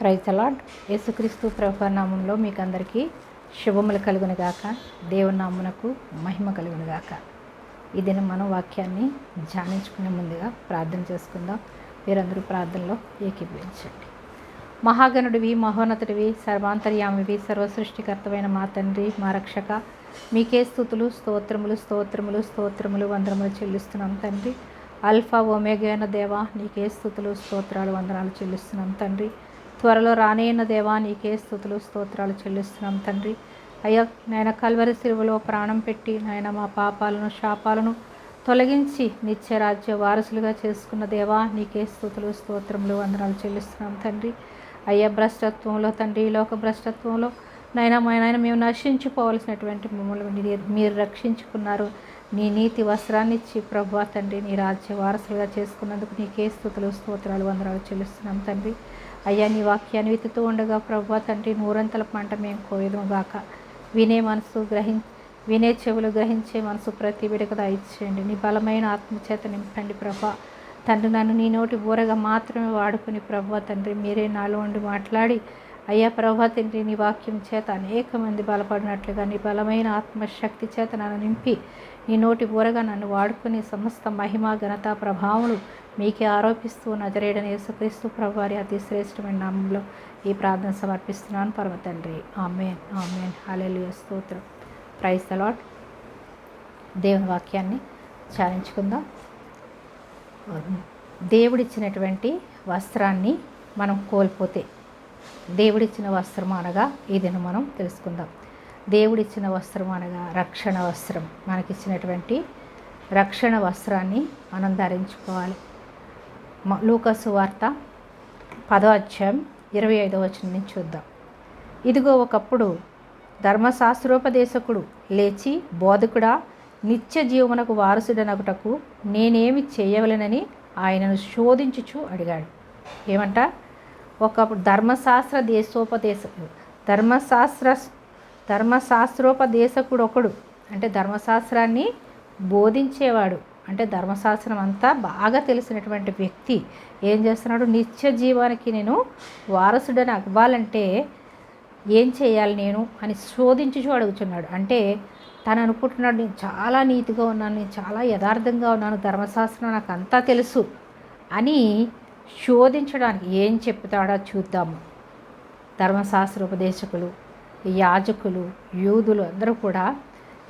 ప్రైతలాడ్ యేసుక్రీస్తు ప్రభునామంలో మీకు అందరికీ శుభములు కలుగును దేవునామునకు మహిమ కలుగునుగాక ఈ దినం మనం వాక్యాన్ని ధ్యానించుకునే ముందుగా ప్రార్థన చేసుకుందాం. మీరందరూ ప్రార్థనలో ఏకీభవించండి. మహాగణుడివి మహోన్నతుడివి సర్వాంతర్యామివి సర్వసృష్టికర్తమైన మా తండ్రి మా రక్షక మీకే స్థుతులు స్తోత్రములు స్తోత్రములు స్తోత్రములు వందనములు చెల్లిస్తున్నాం తండ్రి. అల్ఫా ఒమేగైన దేవా నీకే స్థుతులు స్తోత్రాలు వందనాలు చెల్లిస్తున్నాం తండ్రి. త్వరలో రానేయన్న దేవా నీకే స్థుతులు స్తోత్రాలు చెల్లిస్తున్నాం తండ్రి. అయ్యా నాయన కల్వరి సిలువలో ప్రాణం పెట్టి నాయన మా పాపాలను శాపాలను తొలగించి నిత్యరాజ్య వారసులుగా చేసుకున్న దేవా నీకే స్థుతులు స్తోత్రములు వందనాలు చెల్లిస్తున్నాం తండ్రి. అయ్యా భ్రష్టత్వంలో తండ్రి లోక భ్రష్టత్వంలో నాయన మా నాయన మేము నశించుకోవాల్సినటువంటి మమ్మల్ని మీరు- మీరు రక్షించుకున్నారు. నీ నీతి వస్త్రాన్ని ఇచ్చి ప్రభా తండ్రి నీ రాజ్య వారసులుగా చేసుకున్నందుకు నీకే స్థుతులు స్తోత్రాలు వందనాలు చెల్లిస్తున్నాం తండ్రి. అయ్యా నీ వాక్యాన్ని విత్తుతూ ఉండగా ప్రభా తండ్రి నూరంతల పంట మేము కోయదుగాక వినే మనసు గ్రహి వినే చెవులు గ్రహించే మనసు ప్రతి బిడక ఇచ్చేయండి నీ బలమైన ఆత్మచేత నింపండి ప్రభా. తండ్రి నన్ను నీ నోటి బూరగా మాత్రమే వాడుకుని ప్రభా తండ్రి మీరే నాలో ఉండి మాట్లాడి అయ్యా ప్రభా తండ్రి నీ వాక్యం చేత అనేక మంది బలపడినట్లుగా నీ బలమైన ఆత్మశక్తి చేత నన్ను నింపి నీ నోటి బూరగా నన్ను వాడుకుని సమస్త మహిమ ఘనత ప్రభావములు మీకే ఆరోపిస్తూ నజరేడని యేసుక్రీస్తు ప్రభువారి అతి శ్రేష్టమైన నామంలో ఈ ప్రార్థన సమర్పిస్తున్నాను. పరమ తండ్రి ఆమెన్ ఆమెన్. హల్లెలూయా. స్తోత్రం. ప్రైజ్ అలాట్ దేవుని వాక్యాన్ని ధ్యానించుకుందాం. దేవుడిచ్చినటువంటి వస్త్రాన్ని మనం కోల్పోతే దేవుడిచ్చిన వస్త్రం అనగా ఇదిని మనం తెలుసుకుందాం. దేవుడిచ్చిన వస్త్రం అనగా రక్షణ వస్త్రం. మనకిచ్చినటువంటి రక్షణ వస్త్రాన్ని మనం ధరించుకోవాలి. లూకసు వార్త పదో అధ్యాయం ఇరవై ఐదో వచనం నుంచి చూద్దాం. ఇదిగో ఒకప్పుడు ధర్మశాస్త్రోపదేశకుడు లేచి బోధకుడా నిత్య జీవమునకు వారసుడనగుటకు నేనేమి చేయవలనని ఆయనను శోధించుచు అడిగాడు. ఏమంట? ఒకప్పుడు ధర్మశాస్త్ర దేశోపదేశకుడు ధర్మశాస్త్ర ధర్మశాస్త్రోపదేశకుడు ఒకడు అంటే ధర్మశాస్త్రాన్ని బోధించేవాడు. అంటే ధర్మశాస్త్రం అంతా బాగా తెలిసినటువంటి వ్యక్తి ఏం చేస్తున్నాడు? నిత్య జీవానికి నేను వారసుడని అవ్వాలంటే ఏం చేయాలి నేను అని శోధించుచు అడుగుతున్నాడు. అంటే తను అనుకుంటున్నాడు నేను చాలా నీతిగా ఉన్నాను నేను చాలా యథార్థంగా ఉన్నాను ధర్మశాస్త్రం నాకు అంతా తెలుసు అని శోధించడానికి ఏం చెప్తాడో చూద్దాము. ధర్మశాస్త్ర ఉపదేశకులు యాజకులు యూదులు అందరూ కూడా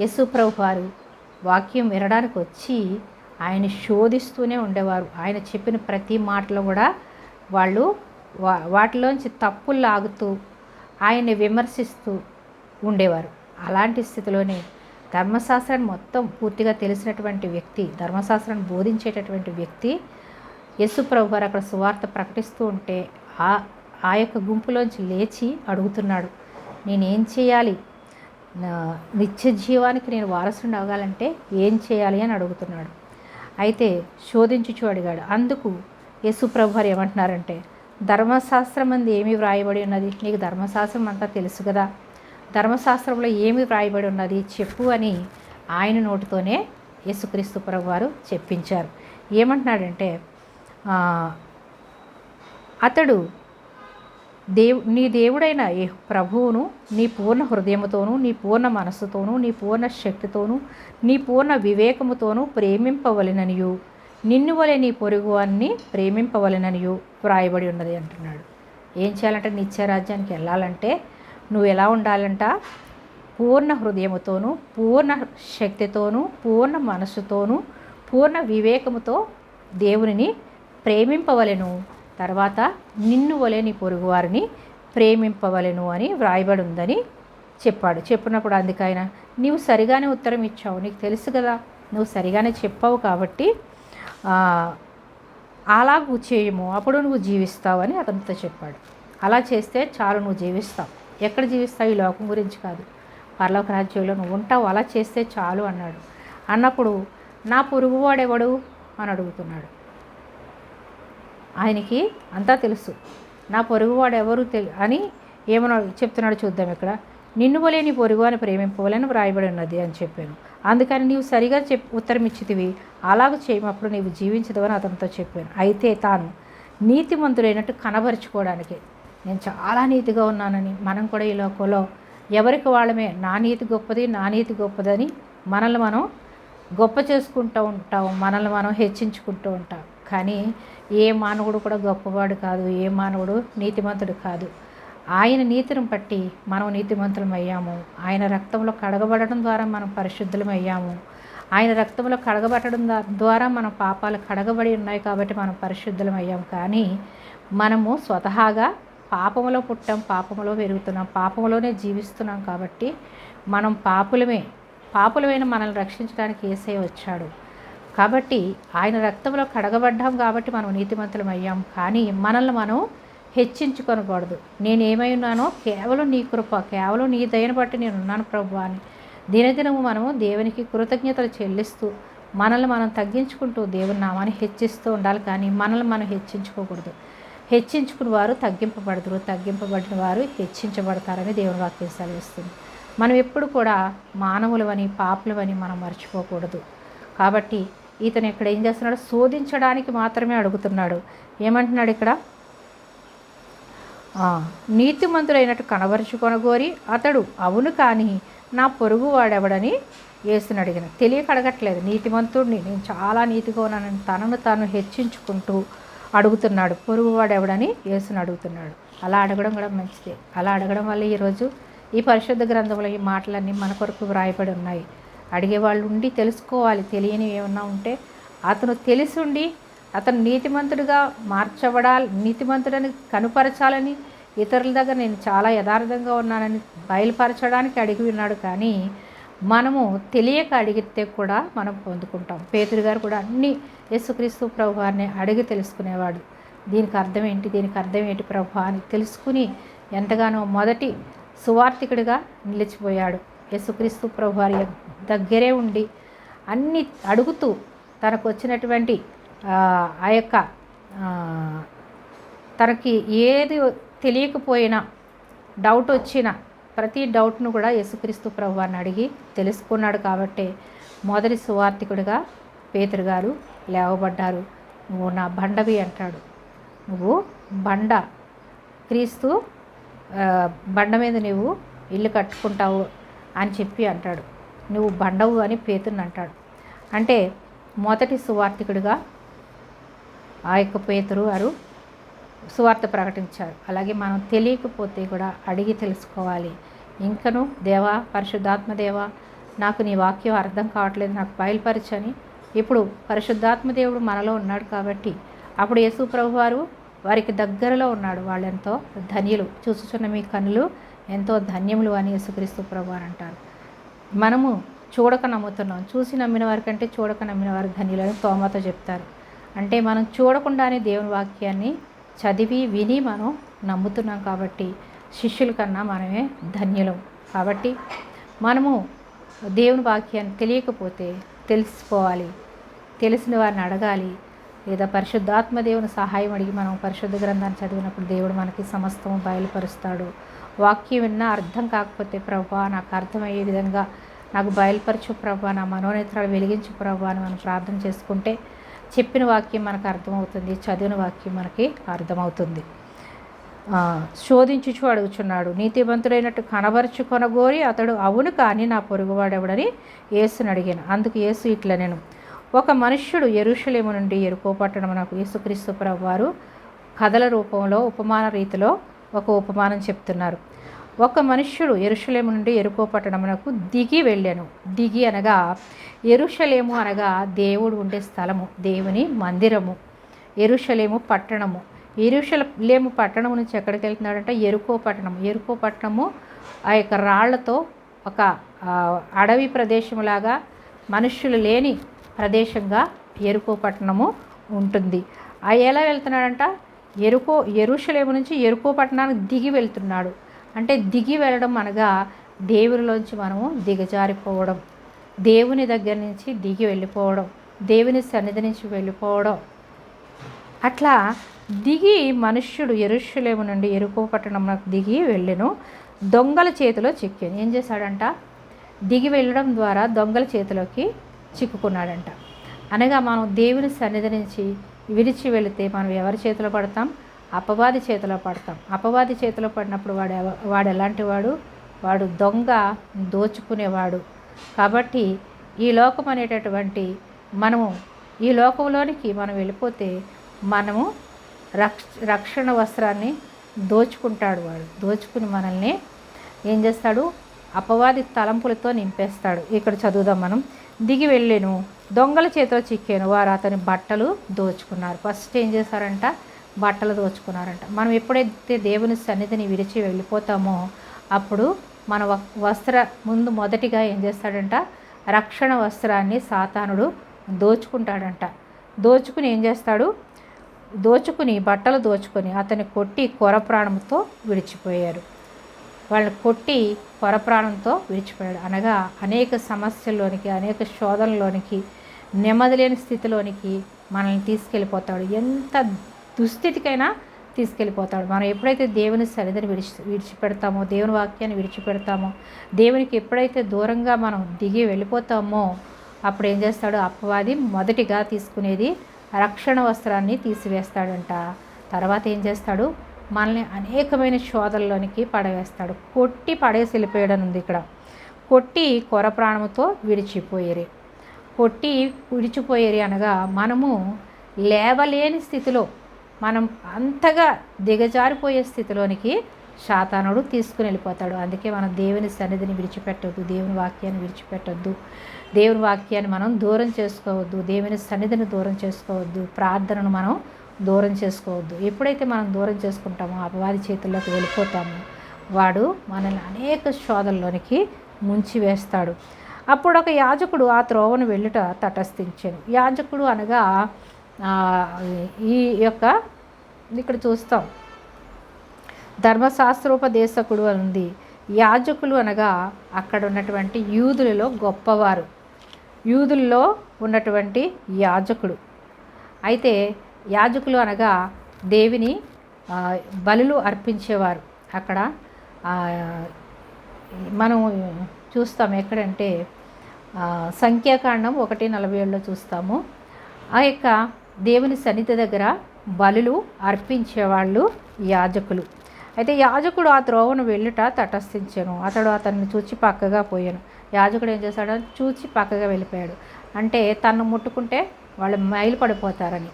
యశుప్రభు వారు వాక్యం వినడానికి వచ్చి ఆయన శోధిస్తూనే ఉండేవారు. ఆయన చెప్పిన ప్రతి మాటలో కూడా వాళ్ళు వా వాటిలోంచి తప్పులు లాగుతూ ఆయన్ని విమర్శిస్తూ ఉండేవారు. అలాంటి స్థితిలోనే ధర్మశాస్త్రాన్ని మొత్తం పూర్తిగా తెలిసినటువంటి వ్యక్తి ధర్మశాస్త్రాన్ని బోధించేటటువంటి వ్యక్తి యేసు ప్రభు గారు అక్కడ సువార్త ప్రకటిస్తూ ఉంటే ఆ ఆ యొక్క గుంపులోంచి లేచి అడుగుతున్నాడు నేనేం చేయాలి? నిత్య జీవానికి నేను వారసుని అవ్వాలంటే ఏం చేయాలి అని అడుగుతున్నాడు. అయితే శోధించుచు అడిగాడు. అందుకు యేసు ప్రభు ఏమంటున్నారంటే ధర్మశాస్త్రం అంది ఏమి వ్రాయబడి ఉన్నది? నీకు ధర్మశాస్త్రం అంతా తెలుసు కదా. ధర్మశాస్త్రంలో ఏమి వ్రాయబడి ఉన్నది చెప్పు అని ఆయన నోటితోనే యేసుక్రీస్తు ప్రభువారు చెప్పించారు. ఏమంటున్నాడంటే అతడు దేవు నీ దేవుడైన ఏ ప్రభువును నీ పూర్ణ హృదయముతోనూ నీ పూర్ణ మనస్సుతోనూ నీ పూర్ణ శక్తితోనూ నీ పూర్ణ వివేకముతోనూ ప్రేమింపవలెననియు. నిన్ను వలె నీ పొరుగు అన్ని ప్రేమింపవలెననియు వ్రాయబడి ఉన్నది అంటున్నాడు. ఏం చేయాలంటే నిత్యరాజ్యానికి వెళ్ళాలంటే నువ్వు ఎలా ఉండాలంట? పూర్ణ హృదయముతోనూ పూర్ణ శక్తితోనూ పూర్ణ మనస్సుతోనూ పూర్ణ వివేకముతో దేవునిని ప్రేమింపవలెను. తర్వాత నిన్ను వలె నీ పొరుగువారిని ప్రేమింపవలెను అని వ్రాయబడి ఉందని చెప్పాడు. చెప్పినప్పుడు అందుకైనా నీవు సరిగానే ఉత్తరం ఇచ్చావు నీకు తెలుసు కదా నువ్వు సరిగానే చెప్పావు కాబట్టి అలా అలాగూ చేయము అప్పుడు నువ్వు జీవిస్తావు అని అతనితో చెప్పాడు. అలా చేస్తే చాలు నువ్వు జీవిస్తావు. ఎక్కడ జీవిస్తావు? ఈ లోకం గురించి కాదు. పర్లోక రాజ్యంలో నువ్వు ఉంటావు అలా చేస్తే చాలు అన్నాడు. అన్నప్పుడు నా పొరుగువాడెవడు? అని అడుగుతున్నాడు. ఆయనకి అంతా తెలుసు. నా పొరుగువాడు ఎవరు తెలి అని ఏమన్నా చెప్తున్నాడు చూద్దాం ఇక్కడ. నిన్ను వలే నీ పొరుగు అని ప్రేమింపవలని వ్రాయబడి ఉన్నది అని చెప్పాను. అందుకని నీవు సరిగా చెప్ ఉత్తరం ఇచ్చితివి. అలాగ చేయమప్పుడు నీవు జీవించదవని అతనితో చెప్పాను. అయితే తాను నీతిమంతుడైనట్టు కనబరుచుకోవడానికి. నేను చాలా నీతిగా ఉన్నానని మనం కూడా ఈ లోకంలో ఎవరికి వాళ్ళమే. నా నీతి గొప్పది నా నీతి గొప్పదని మనల్ని మనం గొప్ప చేసుకుంటూ ఉంటాం. మనల్ని మనం హెచ్చించుకుంటూ ఉంటాం. కానీ ఏ మానవుడు కూడా గొప్పవాడు కాదు ఏ మానవుడు నీతిమంతుడు కాదు. ఆయన నీతిని బట్టి మనం నీతిమంతులం అయ్యాము ఆయన రక్తంలో కడగబడడం ద్వారా మనం పరిశుద్ధులం అయ్యాము ఆయన రక్తంలో కడగబడడం దా- ద్వారా మన పాపాలు కడగబడి ఉన్నాయి కాబట్టి మనం పరిశుద్ధులం అయ్యాం కానీ మనము స్వతహాగా పాపములో పుట్టాం పాపములో పెరుగుతున్నాం పాపములోనే జీవిస్తున్నాం కాబట్టి మనం పాపులమే. పాపులమైన మనల్ని రక్షించడానికి ఏసై వచ్చాడు. కాబట్టి ఆయన రక్తంలో కడగబడ్డాం కాబట్టి మనం నీతిమంతులం అయ్యాం. కానీ మనల్ని మనం హెచ్చించుకొనకూడదు. నేను ఉన్నానో కేవలం నీ కృప కేవలం నీ దయను బట్టి నేను ఉన్నాను ప్రభు అని. దినదినము మనము దేవునికి కృతజ్ఞతలు చెల్లిస్తూ మనల్ని మనం తగ్గించుకుంటూ దేవుని నామాన్ని హెచ్చిస్తూ ఉండాలి. కానీ మనల్ని మనం హెచ్చించుకోకూడదు. హెచ్చించుకుని వారు తగ్గింపబడదురు. తగ్గింపబడిన వారు హెచ్చించబడతారని దేవుని వాక్యం సెలవిస్తుంది. మనం ఎప్పుడు కూడా మానవులవని పాపులవని మనం మర్చిపోకూడదు. కాబట్టి ఇతను ఇక్కడ ఏం చేస్తున్నాడు? శోధించడానికి మాత్రమే అడుగుతున్నాడు. ఏమంటున్నాడు ఇక్కడ? నీతిమంతుడైనట్టు కనబరుచుకొనగోరి అతడు అవును కానీ నా పొరుగు వాడెవడని యేసుని అడిగిన. తెలియక అడగట్లేదు. నీతిమంతుడిని నేను చాలా నీతిగా ఉన్నానని తనను తాను హెచ్చించుకుంటూ అడుగుతున్నాడు. పొరుగు వాడెవడని యేసుని అడుగుతున్నాడు. అలా అడగడం కూడా మంచిదే. అలా అడగడం వల్ల ఈరోజు ఈ పరిశుద్ధ గ్రంథంలో ఈ మాటలన్నీ మన కొరకు వ్రాయబడి ఉన్నాయి. అడిగేవాళ్ళు ఉండి తెలుసుకోవాలి. తెలియని ఏమన్నా ఉంటే అతను తెలిసి ఉండి అతను నీతిమంతుడిగా మార్చబడాలి నీతిమంతుడని కనుపరచాలని ఇతరుల దగ్గర నేను చాలా యథార్థంగా ఉన్నానని బయలుపరచడానికి అడిగి ఉన్నాడు. కానీ మనము తెలియక అడిగితే కూడా మనం పొందుకుంటాం. పేతురు గారు కూడా అన్ని యేసుక్రీస్తు ప్రభు వారిని అడిగి తెలుసుకునేవాడు. దీనికి అర్థం ఏంటి? దీనికి అర్థం ఏంటి ప్రభు అని తెలుసుకుని ఎంతగానో మొదటి సువార్థికుడిగా నిలిచిపోయాడు. యేసుక్రీస్తు ప్రభు వారి దగ్గరే ఉండి అన్ని అడుగుతూ తనకు వచ్చినటువంటి ఆ, యొక్క తనకి ఏది తెలియకపోయినా డౌట్ వచ్చిన ప్రతి డౌట్ను కూడా యేసుక్రీస్తు ప్రభువాన్ని అడిగి తెలుసుకున్నాడు కాబట్టి మొదటి సువార్థికుడిగా పేతురు గారు లేవబడ్డారు. నువ్వు నా బండవి అంటాడు. నువ్వు బండ క్రీస్తు బండ మీద నువ్వు ఇల్లు కట్టుకుంటావు అని చెప్పి అంటాడు. నువ్వు బండవు అని పేతుని అంటాడు. అంటే మొదటి సువార్థికుడిగా ఆ యొక్క పేతురు వారు సువార్త ప్రకటించారు. అలాగే మనం తెలియకపోతే కూడా అడిగి తెలుసుకోవాలి. ఇంకను దేవా పరిశుద్ధాత్మ దేవా నాకు నీ వాక్యం అర్థం కావట్లేదు నాకు బయలుపరచని. ఇప్పుడు పరిశుద్ధాత్మ దేవుడు మనలో ఉన్నాడు కాబట్టి అప్పుడు యేసు ప్రభు వారు వారికి దగ్గరలో ఉన్నాడు. వాళ్ళెంతో ధన్యులు. చూసుచున్న మీ కన్నులు ఎంతో ధన్యములు అని యేసుక్రీస్తు ప్రభు అని అంటారు. మనము చూడక నమ్ముతున్నాం. చూసి నమ్మిన వారి కంటే చూడక నమ్మిన వారు ధన్యులని తోమత చెప్తారు. అంటే మనం చూడకుండానే దేవుని వాక్యాన్ని చదివి విని మనం నమ్ముతున్నాం కాబట్టి శిష్యుల కన్నా మనమే ధన్యులం. కాబట్టి మనము దేవుని వాక్యాన్ని తెలియకపోతే తెలుసుకోవాలి తెలిసిన వారిని అడగాలి. లేదా పరిశుద్ధాత్మ దేవుని సహాయం అడిగి మనం పరిశుద్ధ గ్రంథాన్ని చదివినప్పుడు దేవుడు మనకి సమస్తం బయలుపరుస్తాడు. వాక్యం విన్నా అర్థం కాకపోతే ప్రభా నాకు అర్థమయ్యే విధంగా నాకు బయలుపరచు ప్రభా నా మనోనేత్రాలు వెలిగించు ప్రభా అని మనం ప్రార్థన చేసుకుంటే చెప్పిన వాక్యం మనకు అర్థమవుతుంది చదివిన వాక్యం మనకి అర్థమవుతుంది. శోధించుచు అడుగుచున్నాడు నీతివంతుడైనట్టు కనబరుచు కొనగోరి అతడు అవును కానీ నా పొరుగువాడెవడని యేసుని అడిగాను. అందుకు యేసు ఇట్లా నేను ఒక మనుష్యుడు ఎరుషలేము నుండి ఎరుకో నాకు యేసుక్రీస్తు ప్రభు వారు కథల రూపంలో ఉపమాన రీతిలో ఒక ఉపమానం చెప్తున్నారు. ఒక మనుష్యుడు ఎరుషలేము నుండి ఎరుకో పట్టణమునకు దిగి వెళ్ళాను. దిగి అనగా ఎరుషలేము అనగా దేవుడు ఉండే స్థలము దేవుని మందిరము ఎరుషలేము పట్టణము. ఎరుషలేము పట్టణం నుంచి ఎక్కడికి వెళ్తున్నాడంటే ఎరుకో పట్టణం ఎరుకో పట్టణము ఆ యొక్క రాళ్ళతో ఒక అడవి ప్రదేశంలాగా మనుష్యులు లేని ప్రదేశంగా ఎరుకో పట్టణము ఉంటుంది. ఆ ఎలా వెళ్తున్నాడంట? ఎరుకో ఎరుషలేము నుంచి ఎరుకో పట్టణానికి దిగి వెళ్తున్నాడు. అంటే దిగి వెళ్ళడం అనగా దేవునిలోంచి మనము దిగజారిపోవడం. దేవుని దగ్గర నుంచి దిగి వెళ్ళిపోవడం. దేవుని సన్నిధి నుంచి వెళ్ళిపోవడం. అట్లా దిగి మనుష్యుడు ఎరుషులేము నుండి ఎరుకో పట్టణంలోకి దిగి వెళ్ళెను. దొంగల చేతిలో చిక్కాను. ఏం చేశాడంట? దిగి వెళ్ళడం ద్వారా దొంగల చేతిలోకి చిక్కుకున్నాడంట. అనగా మనం దేవుని సన్నిధి నుంచి విడిచి వెళితే మనం ఎవరి చేతిలో పడతాం? అపవాది చేతిలో పడతాం. అపవాది చేతిలో పడినప్పుడు వాడు ఎవ- వాడు ఎలాంటి వాడు? వాడు దొంగ దోచుకునేవాడు. కాబట్టి ఈ లోకం అనేటటువంటి మనము ఈ లోకంలోనికి మనం వెళ్ళిపోతే మనము రక్ష రక్షణ వస్త్రాన్ని దోచుకుంటాడు వాడు. దోచుకుని మనల్ని ఏం చేస్తాడు? అపవాది తలంపులతో నింపేస్తాడు. ఇక్కడ చదువుదాం మనం. దిగి వెళ్ళాను. దొంగల చేతిలో చిక్కాను. వారు అతని బట్టలు దోచుకున్నారు. ఫస్ట్ ఏం చేశారంట? బట్టలు దోచుకున్నారంట. మనం ఎప్పుడైతే దేవుని సన్నిధిని విడిచి వెళ్ళిపోతామో అప్పుడు మన వ- వస్త్ర ముందు మొదటిగా ఏం చేస్తాడంట? రక్షణ వస్త్రాన్ని సాతానుడు దోచుకుంటాడంట. దోచుకుని ఏం చేస్తాడు? దోచుకుని బట్టలు దోచుకొని అతన్ని కొట్టి కొర ప్రాణంతో విడిచిపోయారు వాళ్ళని కొట్టి పొరప్రాణంతో విడిచిపోయాడు అనగా అనేక సమస్యల్లోనికి అనేక శోధనలోనికి నెమ్మది లేని స్థితిలోనికి మనల్ని తీసుకెళ్ళిపోతాడు. ఎంత దుస్థితికైనా తీసుకెళ్ళిపోతాడు. మనం ఎప్పుడైతే దేవుని సన్నిధిని విడిచి విడిచిపెడతామో దేవుని వాక్యాన్ని విడిచిపెడతామో దేవునికి ఎప్పుడైతే దూరంగా మనం దిగి వెళ్ళిపోతామో అప్పుడు ఏం చేస్తాడు? అపవాది మొదటిగా తీసుకునేది రక్షణ వస్త్రాన్ని తీసివేస్తాడంట. తర్వాత ఏం చేస్తాడు? మనల్ని అనేకమైన శోధనలోనికి పడవేస్తాడు. కొట్టి పడేసి వెళ్ళిపోయాడని ఉంది ఇక్కడ. కొట్టి కొర ప్రాణముతో విడిచిపోయేరి. కొట్టి విడిచిపోయేరి అనగా మనము లేవలేని స్థితిలో మనం అంతగా దిగజారిపోయే స్థితిలోనికి శాతానుడు తీసుకుని వెళ్ళిపోతాడు. అందుకే మనం దేవుని సన్నిధిని విడిచిపెట్టొద్దు దేవుని వాక్యాన్ని విడిచిపెట్టొద్దు. దేవుని వాక్యాన్ని మనం దూరం చేసుకోవద్దు దేవుని సన్నిధిని దూరం చేసుకోవద్దు. ప్రార్థనను మనం దూరం చేసుకోవద్దు. ఎప్పుడైతే మనం దూరం చేసుకుంటామో అపవాది చేతుల్లోకి వెళ్ళిపోతామో వాడు మనల్ని అనేక శోధల్లోనికి ముంచి వేస్తాడు అప్పుడు ఒక యాజకుడు ఆ త్రోవను వెళ్ళుట తటస్థించాను. యాజకుడు అనగా ఈ యొక్క ఇక్కడ చూస్తాం. ధర్మశాస్త్రోపదేశకుడు అని ఉంది. యాజకులు అనగా అక్కడ ఉన్నటువంటి యూదులలో గొప్పవారు. యూదుల్లో ఉన్నటువంటి యాజకుడు. అయితే యాజకులు అనగా దేవిని బలులు అర్పించేవారు. అక్కడ మనం చూస్తాం ఎక్కడంటే సంఖ్యాకాండం ఒకటి నలభై ఏడులో చూస్తాము. ఆ యొక్క దేవుని సన్నిధి దగ్గర బలులు అర్పించేవాళ్ళు యాజకులు. అయితే యాజకుడు ఆ త్రోవను వెళ్ళుట తటస్థించాను. అతడు అతన్ని చూచి పక్కగా పోయాను. యాజకుడు ఏం చేశాడు? చూచి పక్కగా వెళ్ళిపోయాడు. అంటే తను ముట్టుకుంటే వాళ్ళు మైలు పడిపోతారని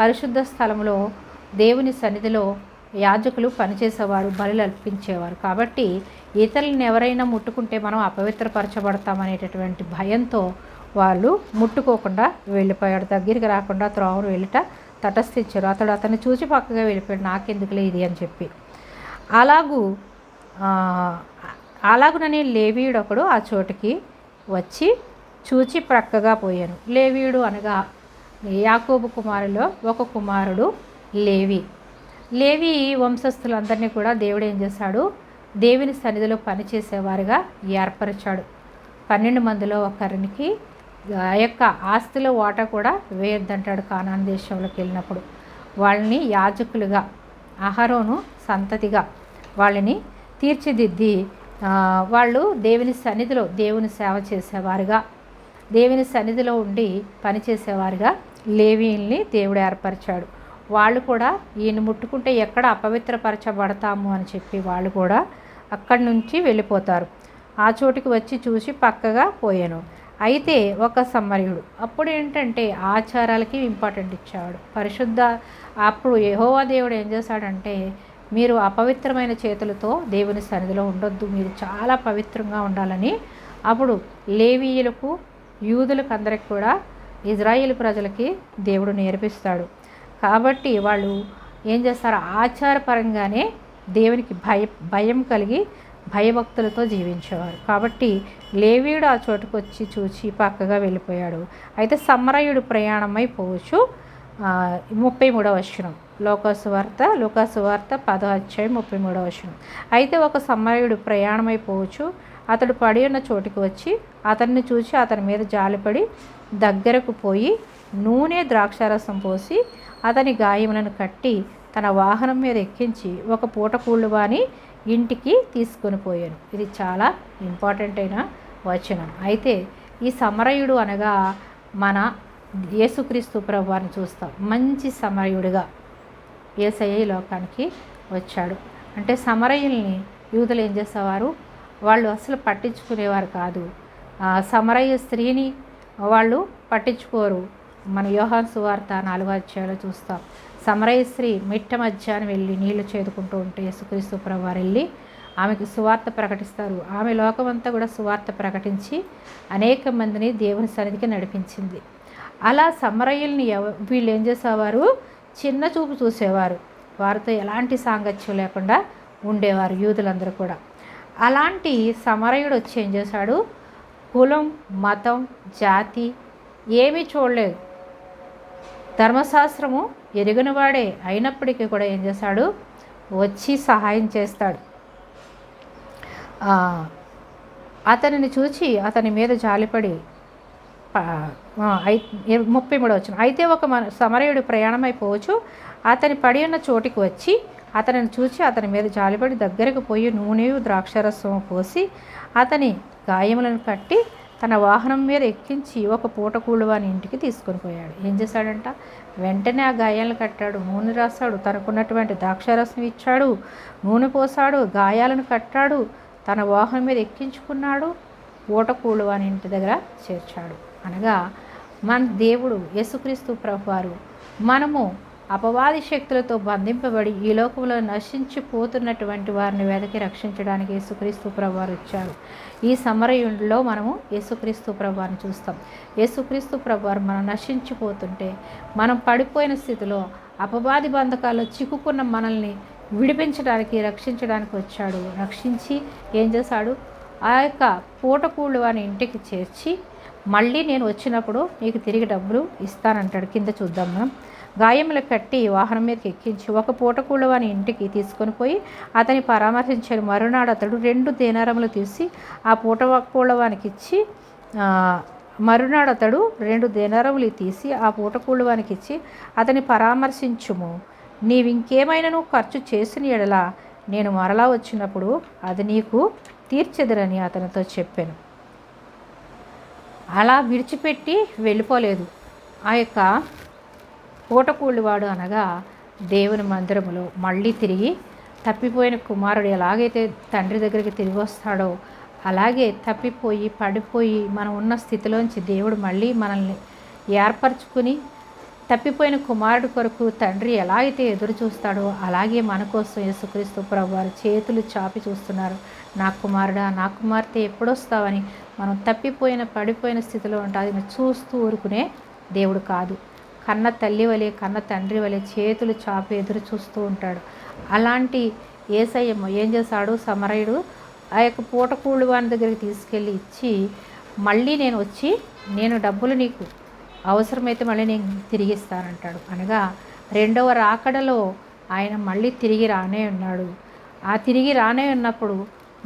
పరిశుద్ధ స్థలంలో దేవుని సన్నిధిలో యాజకులు పనిచేసేవారు బలి అర్పించేవారు కాబట్టి ఇతరులను ఎవరైనా ముట్టుకుంటే మనం అపవిత్రపరచబడతామనేటటువంటి భయంతో వాళ్ళు ముట్టుకోకుండా వెళ్ళిపోయాడు దగ్గరికి రాకుండా త్రోవను వెళ్ళిట తటస్థించారు. అతడు అతన్ని చూసి పక్కగా వెళ్ళిపోయాడు. నాకెందుకులే ఇది? అని చెప్పి. అలాగూ ఆ, అలాగునని లేవీయుడు ఒకడు ఆ చోటుకి వచ్చి చూచి ప్రక్కగా పోయాను. లేవీయుడు అనగా యాకోబు కుమారులో ఒక కుమారుడు లేవి. లేవి వంశస్థులందరినీ కూడా దేవుడు ఏం చేశాడు? దేవుని సన్నిధిలో పనిచేసేవారుగా ఏర్పరిచాడు. పన్నెండు మందిలో ఒకరికి ఆ యొక్క ఆస్తిలో వాటా కూడా వేయొద్దంటాడు కానాన్ దేశంలోకి వెళ్ళినప్పుడు. వాళ్ళని యాజకులుగా అహరోను సంతతిగా వాళ్ళని తీర్చిదిద్ది వాళ్ళు దేవుని సన్నిధిలో దేవుని సేవ చేసేవారుగా దేవుని సన్నిధిలో ఉండి పనిచేసేవారుగా లేవీల్ని దేవుడు ఏర్పరిచాడు. వాళ్ళు కూడా ఈయన ముట్టుకుంటే ఎక్కడ అపవిత్రపరచబడతాము అని చెప్పి వాళ్ళు కూడా అక్కడి నుంచి వెళ్ళిపోతారు. ఆ చోటికి వచ్చి చూసి పక్కగా పోయాను. అయితే ఒక సమ్మర్యుడు అప్పుడు ఏంటంటే ఆచారాలకి ఇంపార్టెంట్ ఇచ్చాడు పరిశుద్ధ అప్పుడు యహోవా దేవుడు ఏం చేశాడంటే మీరు అపవిత్రమైన చేతులతో దేవుని సన్నిధిలో ఉండొద్దు మీరు చాలా పవిత్రంగా ఉండాలని అప్పుడు లేవీయులకు యూదులకు అందరికి కూడా ఇజ్రాయిల్ ప్రజలకి దేవుడు నేర్పిస్తాడు. కాబట్టి వాళ్ళు ఏం చేస్తారు? ఆచారపరంగానే దేవునికి భయ భయం కలిగి భయభక్తులతో జీవించేవారు. కాబట్టి లేవీయుడు ఆ చోటుకు వచ్చి చూచి పక్కగా వెళ్ళిపోయాడు. అయితే సమరయుడు ప్రయాణమై పోవచ్చు. ముప్పై మూడవ వచనం. లోకాసు వార్త లోకాసు వార్త పదో అధ్యాయం ముప్పై మూడవ వచనం. అయితే ఒక సమరయుడు ప్రయాణమైపోవచ్చు అతడు పడి ఉన్న చోటుకు వచ్చి అతన్ని చూసి అతని మీద జాలిపడి దగ్గరకు పోయి నూనె ద్రాక్షారసం పోసి అతని గాయములను కట్టి తన వాహనం మీద ఎక్కించి ఒక పూట కూళ్ళువాని ఇంటికి తీసుకొని పోయాను. ఇది చాలా ఇంపార్టెంట్ అయిన వచనం. అయితే ఈ సమరయుడు అనగా మన యేసుక్రీస్తు ప్రభువారిని చూస్తాం. మంచి సమరయుడిగా ఏసయ్య ఈ లోకానికి వచ్చాడు. అంటే సమరయుల్ని యూదులు ఏం చేసేవారు? వాళ్ళు అసలు పట్టించుకునేవారు కాదు. సమరయ్య స్త్రీని వాళ్ళు పట్టించుకోరు. మన యోహాన్ సువార్త నాలుగో అధ్యాయంలో చూస్తాం. సమరయశ్రీ మిట్ట మధ్యాహ్నం వెళ్ళి నీళ్ళు చేదుకుంటూ ఉంటే యేసుక్రీస్తు ప్రభువారు వెళ్ళి ఆమెకు సువార్త ప్రకటిస్తారు. ఆమె లోకమంతా కూడా సువార్త ప్రకటించి అనేక మందిని దేవుని సన్నిధికి నడిపించింది. అలా సమరయ్యుల్ని ఎవ వీళ్ళు ఏం చేసేవారు? చిన్న చూపు చూసేవారు. వారితో ఎలాంటి సాంగత్యం లేకుండా ఉండేవారు యూదులందరూ కూడా. అలాంటి సమరయుడు వచ్చి ఏం చేశాడు? కులం మతం జాతి ఏమీ చూడలేదు. ధర్మశాస్త్రము ఎరిగినవాడే అయినప్పటికీ కూడా ఏం చేశాడు వచ్చి సహాయం చేస్తాడు. అతనిని చూచి అతని మీద జాలిపడి ముప్పై మూడు వచ్చిన అయితే ఒక మన సమరయుడు ప్రయాణమైపోవచ్చు అతని పడి ఉన్న చోటికి వచ్చి అతనిని చూచి అతని మీద జాలిపడి దగ్గరకు పోయి నూనె ద్రాక్షరసం పోసి అతని గాయములను కట్టి తన వాహనం మీద ఎక్కించి ఒక పూట కూలువాని ఇంటికి తీసుకొని పోయాడు. ఏం చేశాడంట? వెంటనే ఆ గాయాలను కట్టాడు. నూనె రాశాడు. తనకున్నటువంటి ద్రాక్షారసం ఇచ్చాడు. నూనె పోసాడు గాయాలను కట్టాడు. తన వాహనం మీద ఎక్కించుకున్నాడు. పూట అని ఇంటి దగ్గర చేర్చాడు. అనగా మన దేవుడు యేసుక్రీస్తు ప్రభువారు మనము అపవాది శక్తులతో బంధింపబడి ఈ లోకంలో నశించిపోతున్నటువంటి వారిని వెదకి రక్షించడానికి యేసుక్రీస్తు ప్రభువారు వచ్చారు. ఈ సమరయుడిలో మనము యేసుక్రీస్తు ప్రభువారిని చూస్తాం. యేసుక్రీస్తు ప్రభువారు మనం నశించిపోతుంటే మనం పడిపోయిన స్థితిలో అపవాది బంధకాల్లో చిక్కుకున్న మనల్ని విడిపించడానికి రక్షించడానికి వచ్చాడు. రక్షించి ఏం చేశాడు? ఆ యొక్క పూటకూళ్ళు వాని ఇంటికి చేర్చి మళ్ళీ నేను వచ్చినప్పుడు నీకు తిరిగి డబ్బులు ఇస్తానంటాడు. కింద చూద్దాం మనం. గాయములు కట్టి వాహనం మీదకి ఎక్కించి ఒక పూట వాని ఇంటికి తీసుకొని పోయి అతని పరామర్శించాడు. మరునాడు అతడు రెండు దేనారములు తీసి ఆ పూట కూలవానికి ఇచ్చి మరునాడు అతడు రెండు దేనారములు తీసి ఆ పూట కూలవానికి ఇచ్చి అతని పరామర్శించుము. నీవు ఖర్చు చేసిన ఎడలా నేను మరలా వచ్చినప్పుడు అది నీకు తీర్చెదరని అతనితో చెప్పాను. అలా విడిచిపెట్టి వెళ్ళిపోలేదు. ఆ యొక్క పూటకూళ్ళివాడు అనగా దేవుని మందిరములో మళ్ళీ తిరిగి తప్పిపోయిన కుమారుడు ఎలాగైతే తండ్రి దగ్గరికి తిరిగి వస్తాడో అలాగే తప్పిపోయి పడిపోయి మనం ఉన్న స్థితిలోంచి దేవుడు మళ్ళీ మనల్ని ఏర్పరచుకుని తప్పిపోయిన కుమారుడు కొరకు తండ్రి ఎలా అయితే ఎదురు చూస్తాడో అలాగే మన కోసం యేసుక్రీస్తు ప్రభువారు చేతులు చాపి చూస్తున్నారు. నా కుమారుడా నా కుమార్తె ఎప్పుడొస్తావని మనం తప్పిపోయిన పడిపోయిన స్థితిలో ఉంటుంది చూస్తూ ఊరుకునే దేవుడు కాదు. కన్న తల్లి వలె కన్న తండ్రి వలె చేతులు చాపి ఎదురు చూస్తూ ఉంటాడు. అలాంటి ఏసయ్యమ్మ ఏం చేశాడు? సమరయుడు ఆ యొక్క పూటకూళ్ళు వాని దగ్గరికి తీసుకెళ్ళి ఇచ్చి మళ్ళీ నేను వచ్చి నేను డబ్బులు నీకు అవసరమైతే మళ్ళీ నేను తిరిగిస్తానంటాడు. అనగా రెండవ రాకడలో ఆయన మళ్ళీ తిరిగి రానే ఉన్నాడు. ఆ తిరిగి రానే ఉన్నప్పుడు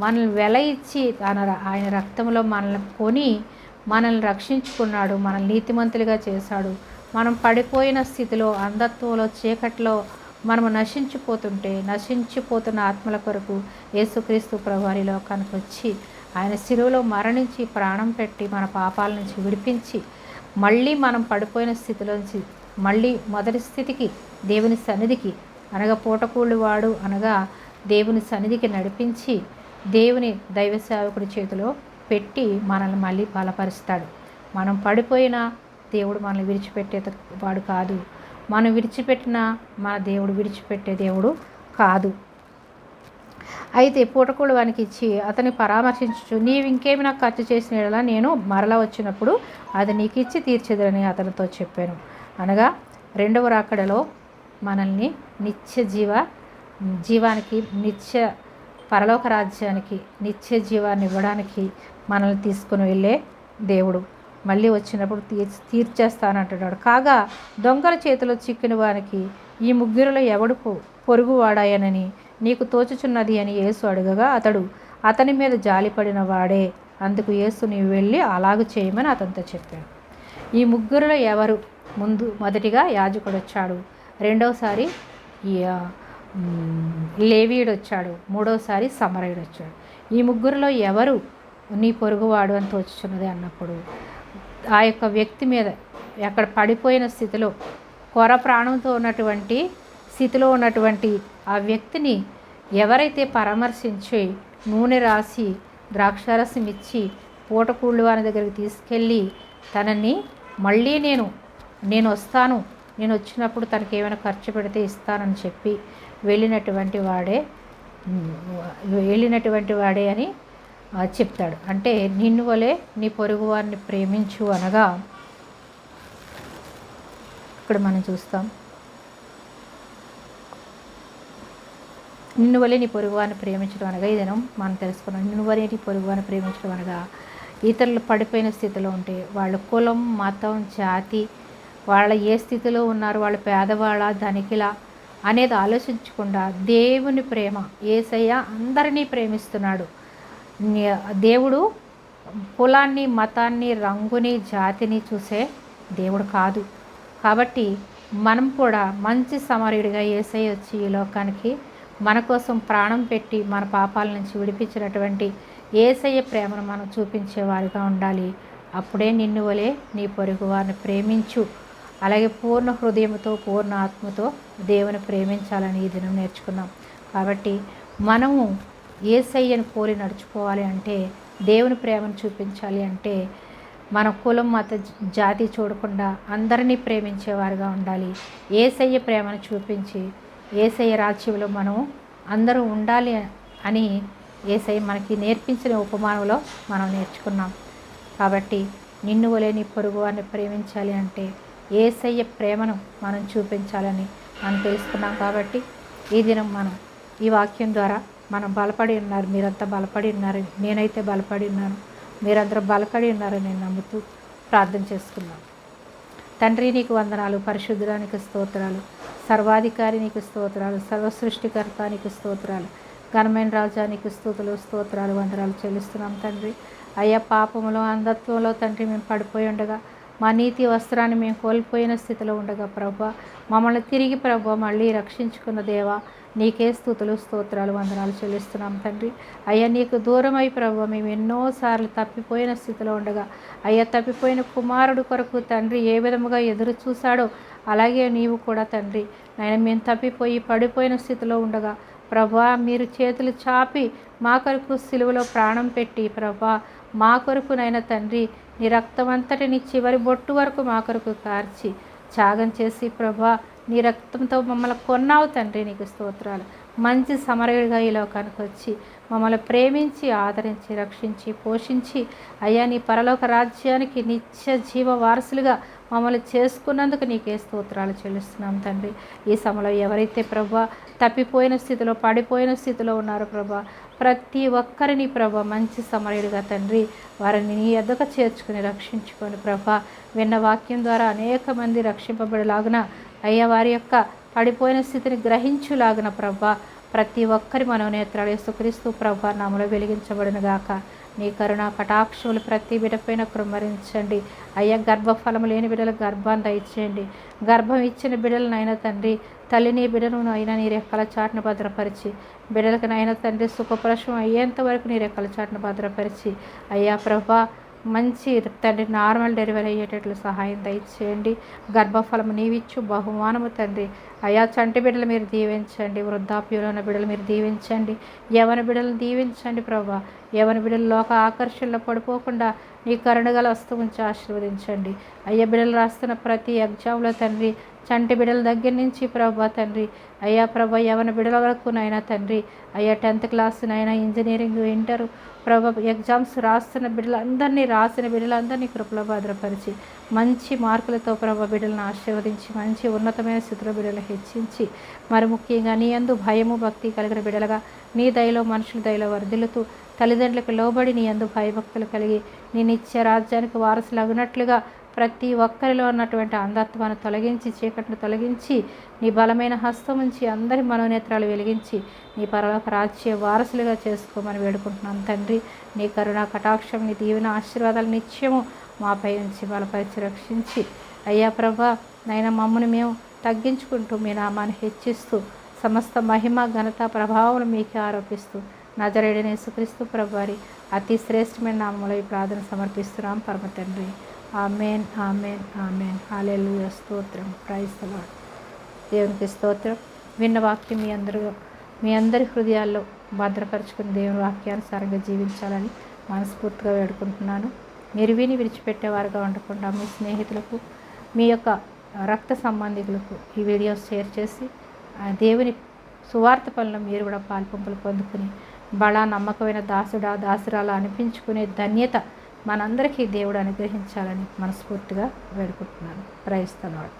మనల్ని వెల ఇచ్చి తన ఆయన రక్తంలో మనల్ని కొని మనల్ని రక్షించుకున్నాడు మనల్ని నీతిమంతులుగా చేశాడు. మనం పడిపోయిన స్థితిలో అంధత్వంలో చీకట్లో మనము నశించిపోతుంటే నశించిపోతున్న ఆత్మల కొరకు యేసుక్రీస్తు ప్రభువారి లోకానికి వచ్చి ఆయన శిలువలో మరణించి ప్రాణం పెట్టి మన పాపాల నుంచి విడిపించి మళ్ళీ మనం పడిపోయిన స్థితిలోంచి మళ్ళీ మొదటి స్థితికి దేవుని సన్నిధికి అనగా పూటకూళ్ళు వాడు అనగా దేవుని సన్నిధికి నడిపించి దేవుని దైవ సేవకుడి చేతిలో పెట్టి మనల్ని మళ్ళీ బలపరుస్తాడు. మనం పడిపోయినా దేవుడు మనల్ని విడిచిపెట్టే వాడు కాదు. మనం విడిచిపెట్టిన మన దేవుడు విడిచిపెట్టే దేవుడు కాదు. అయితే పూటకోడు వానికి ఇచ్చి అతని పరామర్శించు నీవు ఇంకేమి నాకు ఖర్చు చేసిన యెడల నేను మరలా వచ్చినప్పుడు అది నీకు ఇచ్చి తీర్చేదని అతనితో చెప్పాను. అనగా రెండవ రాకడలో మనల్ని నిత్య జీవ జీవానికి నిత్య పరలోక రాజ్యానికి నిత్య జీవాన్ని ఇవ్వడానికి మనల్ని తీసుకుని వెళ్ళే దేవుడు. మళ్ళీ వచ్చినప్పుడు తీర్చి తీర్చేస్తానంటున్నాడు. కాగా దొంగల చేతిలో చిక్కిన వానికి ఈ ముగ్గురులో ఎవడు పొరుగువాడాయనని నీకు తోచుచున్నది అని యేసు అడగగా అతడు అతని మీద జాలిపడిన వాడే అందుకు యేసు నీవు వెళ్ళి అలాగ చేయమని అతనితో చెప్పాడు. ఈ ముగ్గురులో ఎవరు? ముందు మొదటిగా యాజకుడు వచ్చాడు. రెండవసారి లేవీయుడు వచ్చాడు. మూడవసారి సమరయుడు వచ్చాడు. ఈ ముగ్గురులో ఎవరు నీ పొరుగువాడు అని తోచుచున్నది అన్నప్పుడు ఆ యొక్క వ్యక్తి మీద అక్కడ పడిపోయిన స్థితిలో కొర ప్రాణంతో ఉన్నటువంటి స్థితిలో ఉన్నటువంటి ఆ వ్యక్తిని ఎవరైతే పరామర్శించి నూనె రాసి ద్రాక్షారసం ఇచ్చి పూటకూళ్ళు వారి దగ్గరికి తీసుకెళ్ళి తనని మళ్ళీ నేను నేను వస్తాను నేను వచ్చినప్పుడు తనకి ఏమైనా ఖర్చు పెడితే ఇస్తానని చెప్పి వెళ్ళినటువంటి వాడే వెళ్ళినటువంటి వాడే అని చెప్తాడు. అంటే నిన్ను వలె నీ పొరుగు వారిని ప్రేమించు అనగా ఇక్కడ మనం చూస్తాం. నిన్ను వలె నీ పొరుగువారిని ప్రేమించడం అనగా ఇదేనో మనం తెలుసుకున్నాం. నిన్ను వలె నీ పొరుగువారిని ప్రేమించడం అనగా ఇతరులు పడిపోయిన స్థితిలో ఉంటే వాళ్ళ కులం మతం జాతి వాళ్ళ ఏ స్థితిలో ఉన్నారు వాళ్ళ పేదవాళ్ళ ధనికిలా అనేది ఆలోచించకుండా దేవుని ప్రేమ ఏసయ్య అందరినీ ప్రేమిస్తున్నాడు. దేవుడు కులాన్ని మతాన్ని రంగుని జాతిని చూసే దేవుడు కాదు. కాబట్టి మనం కూడా మంచి సమరుడిగా ఏసై వచ్చి ఈ లోకానికి మన కోసం ప్రాణం పెట్టి మన పాపాల నుంచి విడిపించినటువంటి ఏసయ్య ప్రేమను మనం చూపించేవారుగా ఉండాలి. అప్పుడే నిన్ను వలె నీ పొరుగు వారిని ప్రేమించు. అలాగే పూర్ణ హృదయంతో పూర్ణ ఆత్మతో దేవుని ప్రేమించాలని ఈ దినం నేర్చుకున్నాం. కాబట్టి మనము ఏసయ్యను కోరి నడుచుకోవాలి అంటే దేవుని ప్రేమను చూపించాలి అంటే మన కులం మత జాతి చూడకుండా అందరినీ ప్రేమించేవారుగా ఉండాలి. ఏసయ్య ప్రేమను చూపించి ఏసయ్య రాజ్యంలో మనం అందరూ ఉండాలి అని ఏసయ్య మనకి నేర్పించిన ఉపమానంలో మనం నేర్చుకున్నాం. కాబట్టి నిన్ను వలేని పొరుగు వారిని ప్రేమించాలి అంటే ఏసయ్య ప్రేమను మనం చూపించాలని మనం తెలుసుకున్నాం. కాబట్టి ఈ దినం మనం ఈ వాక్యం ద్వారా మనం బలపడి ఉన్నారు మీరంతా బలపడి ఉన్నారు నేనైతే బలపడి ఉన్నాను మీరందరూ బలపడి ఉన్నారని నేను నమ్ముతూ ప్రార్థన చేసుకున్నాను తండ్రి నీకు వందనాలు పరిశుద్ధానికి స్తోత్రాలు సర్వాధికారి నీకు స్తోత్రాలు సర్వసృష్టికర్త నీకు స్తోత్రాలు ఘనమైన రాజానికి స్తోతులు స్తోత్రాలు వందనాలు చెల్లిస్తున్నాం తండ్రి. అయ్యా పాపములో అంధత్వంలో తండ్రి మేము పడిపోయి ఉండగా మా నీతి వస్త్రాన్ని మేము కోల్పోయిన స్థితిలో ఉండగా ప్రభా మమ్మల్ని తిరిగి ప్రభా మళ్ళీ రక్షించుకున్న దేవా నీకే స్థుతులు స్తోత్రాలు వందనాలు చెల్లిస్తున్నాం తండ్రి. అయ్యా నీకు దూరమై ప్రభు మేము ఎన్నోసార్లు తప్పిపోయిన స్థితిలో ఉండగా అయ్యా తప్పిపోయిన కుమారుడు కొరకు తండ్రి ఏ విధముగా ఎదురు చూశాడో అలాగే నీవు కూడా తండ్రి. నాయన మేము తప్పిపోయి పడిపోయిన స్థితిలో ఉండగా ప్రభా మీరు చేతులు చాపి మా కొరకు సిలువలో ప్రాణం పెట్టి ప్రభా మా కొరకు నైనా తండ్రి నీ రక్తమంతటిని చివరి బొట్టు వరకు మా కొరకు కార్చి త్యాగం చేసి ప్రభా నీ రక్తంతో మమ్మల్ని కొన్నావు తండ్రి నీకు స్తోత్రాలు. మంచి సమరయుడిగా ఈ లోకానికి వచ్చి మమ్మల్ని ప్రేమించి ఆదరించి రక్షించి పోషించి అయ్యా నీ పరలోక రాజ్యానికి నిత్య జీవ వారసులుగా మమ్మల్ని చేసుకున్నందుకు నీకే స్తోత్రాలు చెల్లిస్తున్నాం తండ్రి. ఈ సమయంలో ఎవరైతే ప్రభా తప్పిపోయిన స్థితిలో పడిపోయిన స్థితిలో ఉన్నారో ప్రభా ప్రతి ఒక్కరిని ప్రభా మంచి సమరయుడిగా తండ్రి వారిని నీ ఎద్దక చేర్చుకుని రక్షించుకొని ప్రభా విన్న వాక్యం ద్వారా అనేక మంది రక్షింపబడేలాగున అయ్యా వారి యొక్క పడిపోయిన స్థితిని గ్రహించులాగిన ప్రభా ప్రతి ఒక్కరి మనోనేత్రాలు యేసుక్రీస్తు ప్రభా నామలో వెలిగించబడిన గాక. నీ కరుణ కటాక్షములు ప్రతి బిడ్డపైన కృమరించండి. అయ్యా గర్భఫలము లేని బిడ్డలకు గర్భాన్ని దయచేయండి. గర్భం ఇచ్చిన బిడ్డలనైనా తండ్రి తల్లిని బిడ్డను అయినా నీ రెక్కల చాటును భద్రపరిచి బిడ్డలకు నైనా తండ్రి సుఖప్రశం అయ్యేంత వరకు నీ రెక్కల చాటును భద్రపరిచి అయ్యా ప్రభా మంచి తండ్రి నార్మల్ డెలివరీ అయ్యేటట్లు సహాయం దయచేయండి. గర్భఫలము నీవిచ్చు బహుమానము తండ్రి. అయా చంటి బిడ్డలు మీరు దీవించండి. వృద్ధాప్యంలో ఉన్న బిడ్డలు మీరు దీవించండి. యవన బిడ్డలను దీవించండి ప్రభా. యవన బిడ్డలు లోక ఆకర్షణలో పడిపోకుండా నీ కరుణగల వస్తు ఉంచి ఆశీర్వదించండి. అయ్య బిడ్డలు రాస్తున్న ప్రతి ఎగ్జామ్లో తండ్రి చంటి బిడ్డల దగ్గర నుంచి ప్రభా తండ్రి అయ్యా ప్రభా యవన బిడ్డల వరకు నైనా తండ్రి అయ్యా టెన్త్ క్లాస్ నైనా ఇంజనీరింగ్ ఇంటర్ ప్రభా ఎగ్జామ్స్ రాస్తున్న బిడ్డలందరినీ రాసిన బిడ్డలందరినీ కృపలో భద్రపరిచి మంచి మార్కులతో ప్రభా బిడ్డలను ఆశీర్వదించి మంచి ఉన్నతమైన స్థితిలో బిడ్డలు హెచ్చించి మరి ముఖ్యంగా నీ అందు భయము భక్తి కలిగిన బిడ్డలుగా నీ దయలో మనుషుల దయలో వర్ధిల్లుతూ తల్లిదండ్రులకు లోబడి నీ అందు భయభక్తులు కలిగి నీ నిత్య రాజ్యానికి వారసులగినట్లుగా ప్రతి ఒక్కరిలో ఉన్నటువంటి అంధత్వాన్ని తొలగించి చీకటిని తొలగించి నీ బలమైన హస్తం ఉంచి అందరి మనోనేత్రాలు వెలిగించి నీ పరలోక రాజ్య వారసులుగా చేసుకోమని వేడుకుంటున్నాం తండ్రి. నీ కరుణ కటాక్షం నీ దీవెన ఆశీర్వాదాలు నిత్యము మాపై ఉంచి బలపరిచి రక్షించి. అయ్యా ప్రభా నైనా మమ్మల్ని మేము తగ్గించుకుంటూ మీ నామాన్ని హెచ్చిస్తూ సమస్త మహిమ ఘనత ప్రభావం మీకే ఆరోపిస్తూ నజరేడని యేసుక్రీస్తు ప్రభువారి అతి శ్రేష్టమైన నామములో ఈ ప్రార్థన సమర్పిస్తున్నాం పరమ తండ్రి. Amen amen amen. హాలెలూయ స్తోత్రం. ప్రైజ్ దేవునికి స్తోత్రం. విన్న వాక్యం మీ అందరూ మీ అందరి హృదయాల్లో భద్రపరుచుకుని దేవుని వాక్యానుసారంగా జీవించాలని మనస్ఫూర్తిగా వేడుకుంటున్నాను. మీరు విని విడిచిపెట్టేవారుగా ఉండకుండా మీ స్నేహితులకు మీ యొక్క రక్త సంబంధికులకు ఈ వీడియోస్ షేర్ చేసి ఆ దేవుని సువార్త పనులు మీరు కూడా పాల్పంపులు పొందుకుని బళ నమ్మకమైన దాసుడా దాసురాలా అనిపించుకునే ధన్యత మనందరికీ దేవుడు అనుగ్రహించాలని మనస్ఫూర్తిగా వేడుకుంటున్నాను. ప్రయత్నాడు